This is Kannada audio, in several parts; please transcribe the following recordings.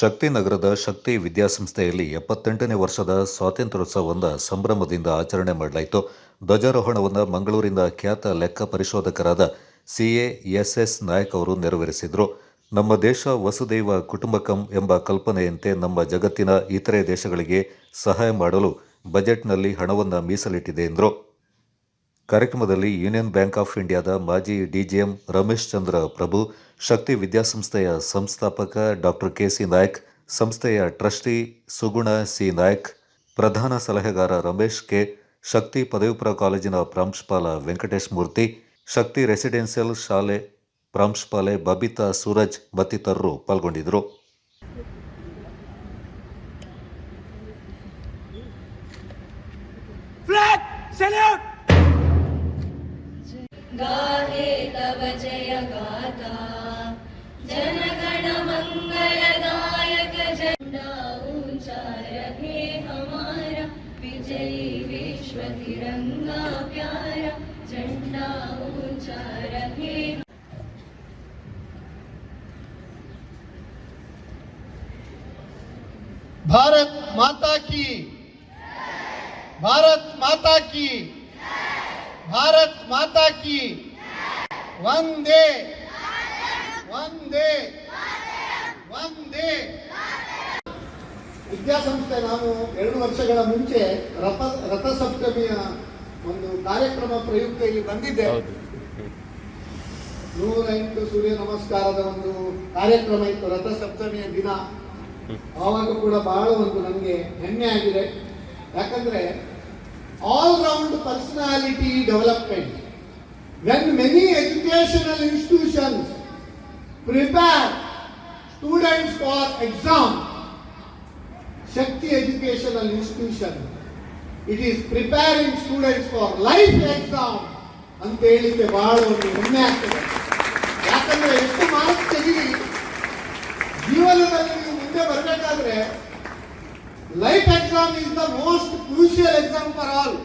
ಶಕ್ತಿನಗರದ ಶಕ್ತಿ ವಿದ್ಯಾಸಂಸ್ಥೆಯಲ್ಲಿ ಎಪ್ಪತ್ತೆಂಟನೇ ವರ್ಷದ ಸ್ವಾತಂತ್ರ್ಯೋತ್ಸವದ ಸಂಭ್ರಮದಿಂದ ಆಚರಣೆ ಮಾಡಲಾಯಿತು ಧ್ವಜಾರೋಹಣವನ್ನು ಮಂಗಳೂರಿನ ಖ್ಯಾತ ಲೆಕ್ಕ ಪರಿಶೋಧಕರಾದ C A S S Nayak ಅವರು ನೆರವೇರಿಸಿದರು ನಮ್ಮ ದೇಶ ವಸುದೈವ ಕುಟುಂಬಕಂ ಎಂಬ ಕಲ್ಪನೆಯಂತೆ ನಮ್ಮ ಜಗತ್ತಿನ ಇತರೆ ದೇಶಗಳಿಗೆ ಸಹಾಯ ಮಾಡಲು ಬಜೆಟ್ನಲ್ಲಿ ಹಣವನ್ನು ಮೀಸಲಿಟ್ಟಿದೆ ಎಂದರು ಕಾರ್ಯಕ್ರಮದಲ್ಲಿ ಯೂನಿಯನ್ ಬ್ಯಾಂಕ್ ಆಫ್ ಇಂಡಿಯಾದ ಮಾಜಿ ಡಿಜಿಎಂ ರಮೇಶ್ ಚಂದ್ರ ಪ್ರಭು ಶಕ್ತಿ ವಿದ್ಯಾಸಂಸ್ಥೆಯ ಸಂಸ್ಥಾಪಕ ಡಾಕ್ಟರ್ ಕೆ ಸಿ ನಾಯಕ್ ಸಂಸ್ಥೆಯ ಟ್ರಸ್ಟಿ ಸುಗುಣ ಸಿ ನಾಯಕ್ ಪ್ರಧಾನ ಸಲಹೆಗಾರ ರಮೇಶ್ ಕೆ ಶಕ್ತಿ ಪದವಿಪುರ ಕಾಲೇಜಿನ ಪ್ರಾಂಶುಪಾಲ ವೆಂಕಟೇಶ್ ಮೂರ್ತಿ ಶಕ್ತಿ ರೆಸಿಡೆನ್ಷಿಯಲ್ ಶಾಲೆ ಪ್ರಾಂಶುಪಾಲೆ ಬಬಿತಾ ಸೂರಜ್ ಮತ್ತಿತರರು ಪಾಲ್ಗೊಂಡಿದ್ದರು गाहे तव जय गण मंगल गायक झंडा ऊंचा रहे हमारा विजयी विश्व तिरंगा प्यारा झंडा ऊंचा रहे भारत माता की भारत माता की भारत ಮಾತಾಕಿ ಒಂದೇ ಒಂದೇ ಒಂದೇ ವಿದ್ಯಾಸಂಸ್ಥೆ ನಾನು ಎರಡು ವರ್ಷಗಳ ಮುಂಚೆ ರಥ ರಥಸಪ್ತಮಿಯ ಒಂದು ಕಾರ್ಯಕ್ರಮ ಪ್ರಯುಕ್ತ ಇಲ್ಲಿ ಬಂದಿದ್ದೆ ನೂರ ಎಂಟು ಸೂರ್ಯ ನಮಸ್ಕಾರದ ಒಂದು ಕಾರ್ಯಕ್ರಮ ಇತ್ತು ರಥಸಪ್ತಮಿಯ ದಿನ ಆವಾಗ ಕೂಡ ಬಹಳ ಒಂದು ನನಗೆ ಹೆಮ್ಮೆ ಆಗಿದೆ ಯಾಕಂದ್ರೆ all-round personality development. When many educational institutions prepare students for exam, Shakti Educational Institution, it is preparing students for life exam Ante ಹೇಳಿಕ್ಕೆ ಬಹಳ ಒಂದು ಹೆಮ್ಮೆ ಆಗ್ತದೆ ಯಾಕಂದ್ರೆ ಎಷ್ಟು ಮಾರ್ಕ್ಸ್ ತೆಗೀರಿ ಜೀವನದಲ್ಲಿ ನೀವು ಮುಂದೆ ಬರಬೇಕಾದ್ರೆ Life exam is the most crucial exam for all.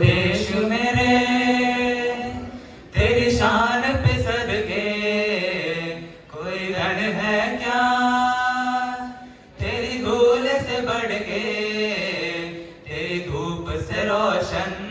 देश मेरे तेरी शान पे सद के कोई रण है क्या तेरी धूल से बढ़ के तेरी धूप से रोशन